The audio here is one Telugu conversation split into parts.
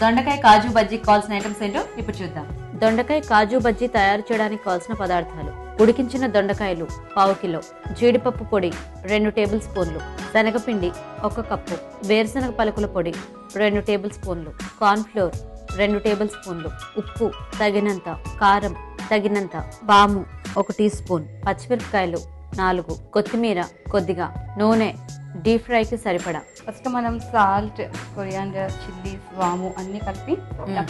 దొండకాయ కాజు బజ్జీ కావాల్సిన ఐటమ్స్ ఏంటో ఇప్పుడు చూద్దాం. దొండకాయ కాజు బజ్జీ తయారు చేయడానికి కావాల్సిన పదార్థాలు. ఉడికించిన దొండకాయలు పావు కిలో జీడిపప్పు పొడి రెండు టేబుల్ స్పూన్లు శనగపిండి ఒక కప్పు వేరుశనగ పలుకుల పొడి రెండు టేబుల్ స్పూన్లు కార్న్ఫ్లోర్ రెండు టేబుల్ స్పూన్లు ఉప్పు తగినంత కారం తగినంత బాము ఒక టీ స్పూన్ పచ్చిమిరపకాయలు నాలుగు. కొత్తిమీర కొద్దిగా. నూనె. డీప్ ఫ్రైకి సరిపడా. ఫస్ట్ మనం సాల్ట్ కొరియాండర్ చిల్లీస్ వాము అన్ని కలిపి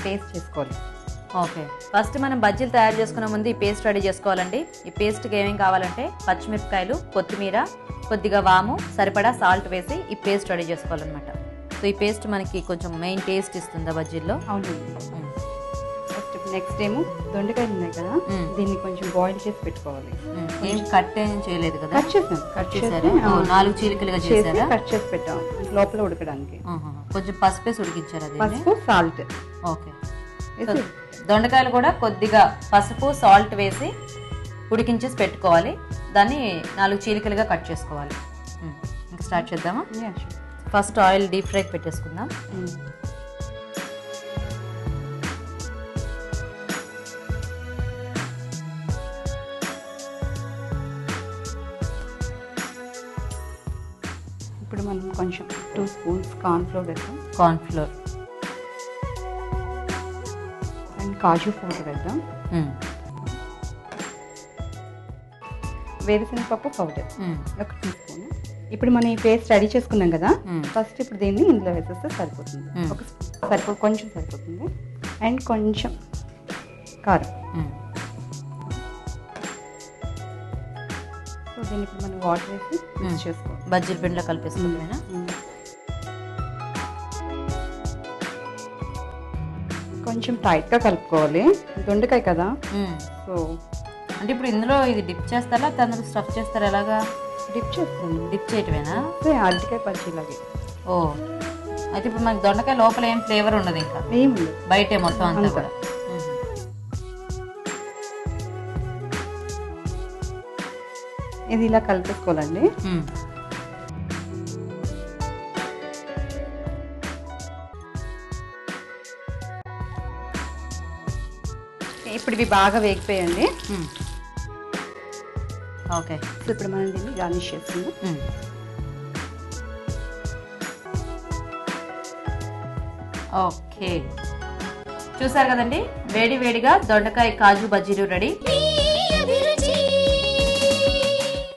పేస్ట్ చేసుకోవాలి. ఓకే. ఫస్ట్ మనం బజ్జీలు తయారు చేసుకునే ముందు ఈ పేస్ట్ రెడీ చేసుకోవాలండి. ఈ పేస్ట్కి ఏమేం కావాలంటే పచ్చిమిరపకాయలు కొత్తిమీర కొద్దిగా వాము సరిపడా సాల్ట్ వేసి ఈ పేస్ట్ రెడీ చేసుకోవాలన్నమాట. సో ఈ పేస్ట్ మనకి కొంచెం మెయిన్ టేస్ట్ ఇస్తుందా బజ్జీల్లో? అవునండి. ఫస్ట్ నెక్స్ట్ ఏమో దొండకాయలు ఉన్నాయి కదా. దీన్ని కొంచెం బాయిల్ చేసి పెట్టుకోవాలి. ఏం కట్ ఏం చేయలేదు కదా? కట్ చేసాం. కట్ చేశారా? చేసి ఓ, నాలుగు చీలికలుగా చేసి కట్ చేసి పెట్టాం లోపల ఉడకడానికి. కొంచెం పసుపేసి ఉడికించారు అది పసుపు సాల్ట్ ఓకే. దొండకాయలు కూడా కొద్దిగా పసుపు సాల్ట్ వేసి ఉడికించేసి పెట్టుకోవాలి. దాన్ని నాలుగు చీలికలుగా కట్ చేసుకోవాలి. ఇంకా స్టార్ట్ చేద్దామా? ఫస్ట్ ఆయిల్ డీప్ ఫ్రైకి పెట్టేసుకుందాం. ఇప్పుడు మనం కొంచెం టూ స్పూన్స్ కార్న్ ఫ్లోర్ వేద్దాం. కార్న్ ఫ్లోర్ అండ్ కాజు పౌడర్ వేద్దాం. వేరుశనగ పప్పు పౌడర్. ఒక టీ స్పూన్. ఇప్పుడు మనం ఈ పేస్ట్ రెడీ చేసుకున్నాం కదా. ఫస్ట్ ఇప్పుడు దీన్ని ఇందులో వేసేస్తే సరిపోతుంది. ఒక సరిపో కొంచెం సరిపోతుంది. అండ్ కొంచెం కారం. సో దీన్ని ఇప్పుడు మనం వాటర్ వేసి మిక్స్ చేసుకోవాలి. బజ్జీల పిండిలో కలిపేసుకుంటున్నా కొంచెం టైట్గా కలుపుకోవాలి. దొండకాయ కదా? సో అంటే ఇప్పుడు ఇందులో ఇది డిప్ చేస్తారా? అందులో స్టఫ్ చేస్తారా? ఎలాగా? డిప్ చేస్తాను. డిప్ చేయటమేనా? అరటికాయ పచ్చిలాగే ఓ. అయితే ఇప్పుడు మనకి దొండకాయ లోపల ఏం ఫ్లేవర్ ఉండదు ఇంకా? ఏముంది బయటే మొత్తం అంతా. కూడా. ఇది ఇలా కలిపేసుకోవాలండి. మ్మ్. ఇప్పుడు ఇవి బాగా వేగిపోయండి. ఓకే. ఇప్పుడు మనం దీన్ని గార్నిష్ మ్మ్. ఓకే. చూసారు కదండి? వేడి వేడిగా దొండకాయ కాజు బజ్జీలు రెడీ.